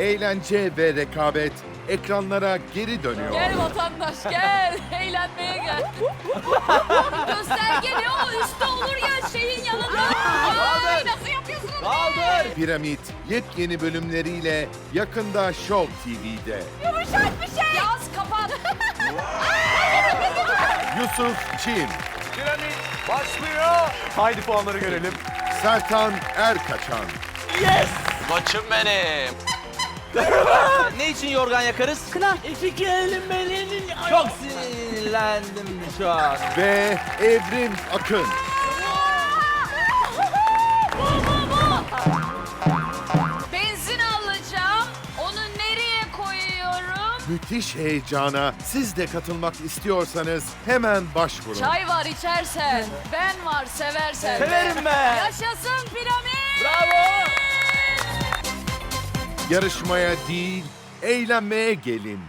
eğlence ve rekabet ekranlara geri dönüyor. Gel vatandaş gel. Eğlenmeye gel. Gösterge ne o? Üstte olur ya şeyin yanında. Ay, nasıl yapıyorsunuz? Kaldır. Piramit yepyeni bölümleriyle yakında Show TV'de. Yumuşak bir şey. Yaz kapat. Yusuf Çin, Piramit başlıyor. Haydi puanları görelim. Sertan Erkaçan, Koçum benim. ne için yorgan yakarız? Kına. İki kelimenin... Çok sinirlendim şu an. ve Evrim Akın. Benzin alacağım. Onu nereye koyuyorum? Müthiş heyecana siz de katılmak istiyorsanız hemen başvurun. Çay var içersen. Ben var seversen. Severim ben. Yaşasın Yarışmaya değil, eğlenmeye gelin.